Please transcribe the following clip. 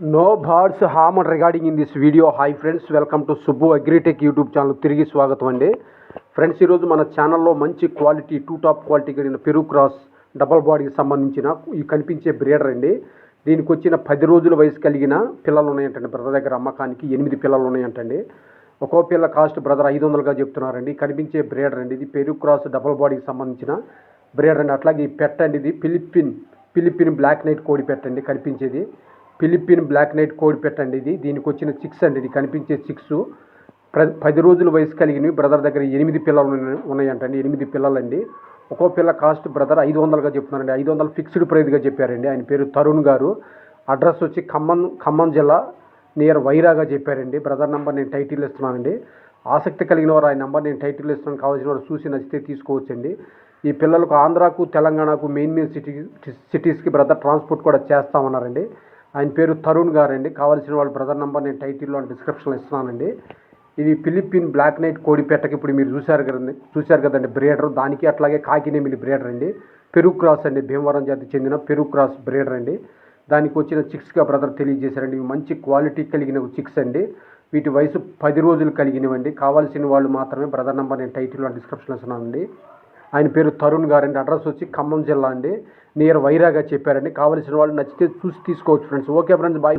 No birds ham regarding in this video hi friends welcome to Subbu Agritech YouTube channel తిరిగి స్వాగతం అండి. Friends ఈరోజు మన ఛానల్లో మంచి క్వాలిటీ టూ టాప్ క్వాలిటీ కలిగిన పెరుగు క్రాస్ డబల్ బాడీకి సంబంధించిన ఈ కనిపించే బ్రీడర్ అండి. దీనికి వచ్చిన పది రోజుల వయసు కలిగిన పిల్లలు ఉన్నాయంటండి. బ్రదర్ దగ్గర అమ్మకానికి ఎనిమిది పిల్లలు ఉన్నాయంటండి. ఒక్కో పిల్ల కాస్ట్ బ్రదర్ ఐదు వందలుగా చెప్తున్నారండి. కనిపించే బ్రీడర్ అండి. ఇది పెరుగు క్రాస్ డబల్ బాడీకి సంబంధించిన బ్రీడర్ అండి. అట్లాగే ఈ పెట్టండి ఇది ఫిలిపిన్ ఫిలిపిన్ బ్లాక్ నైట్ కోడి పెట్టండి కనిపించేది. ఫిలిపిన్ బ్లాక్ నైట్ కోడి పెట్టండి ఇది. దీనికి వచ్చిన సిక్స్ అండి. ఇది కనిపించే సిక్స్. ప్ర పది రోజుల వయసు కలిగినవి. బ్రదర్ దగ్గర ఎనిమిది పిల్లలు ఉన్నాయంటండి. ఎనిమిది పిల్లలండి. ఒక్కో పిల్ల కాస్ట్ బ్రదర్ ఐదు వందలుగా చెప్తున్నారండి. ఐదు వందలు ఫిక్స్డ్ ప్రైజ్గా చెప్పారండి. ఆయన పేరు తరుణ్ గారు. అడ్రస్ వచ్చి ఖమ్మం ఖమ్మం జిల్లా నియర్ వైరాగా చెప్పారండి. బ్రదర్ నెంబర్ నేను టైటిల్ ఇస్తున్నానండి. ఆసక్తి కలిగిన వారు ఆయన నెంబర్ నేను టైటిల్ ఇస్తున్నాను. కావాల్సిన వారు చూసి నచ్చితే తీసుకోవచ్చండి. ఈ పిల్లలకు ఆంధ్రాకు తెలంగాణకు మెయిన్ మెయిన్ సిటీ సిటీస్కి బ్రదర్ ట్రాన్స్పోర్ట్ కూడా చేస్తామన్నారండి ఆయన పేరు తరుణ్ గారండి. కావాల్సిన వాళ్ళ బ్రదర్ నంబర్ నేను టైటిల్లో డిస్క్రిప్షన్లో ఇస్తున్నానండి. ఇది ఫిలిపిన్ బ్లాక్ నైట్ కోడిపెట్టకి ఇప్పుడు మీరు చూశారు కదండి. చూశారు కదండి బ్రేడర్. దానికి అట్లాగే కాకినేమిలి బ్రేడర్ అండి. పెరుగు క్రాస్ అండి. భీమవరం జాతికి చెందిన పెరుగు క్రాస్ బ్రేడర్ అండి. దానికి వచ్చిన చిక్స్గా బ్రదర్ తెలియజేశారండి. ఇవి మంచి క్వాలిటీ కలిగిన చిక్స్ అండి. వీటి వయసు పది రోజులు కలిగినవండి. కావాల్సిన వాళ్ళు మాత్రమే బ్రదర్ నంబర్ నేను టైటిల్లో డిస్క్రిప్షన్లో ఇస్తున్నానండి. ఆయన పేరు తరుణ్ గారండి. అడ్రస్ వచ్చి ఖమ్మం జిల్లా అండి. నియర్ వైరాగా చెప్పారండి. కావలసిన వాళ్ళు నచ్చితే చూసి తీసుకోవచ్చు ఫ్రెండ్స్. Okay friends bye.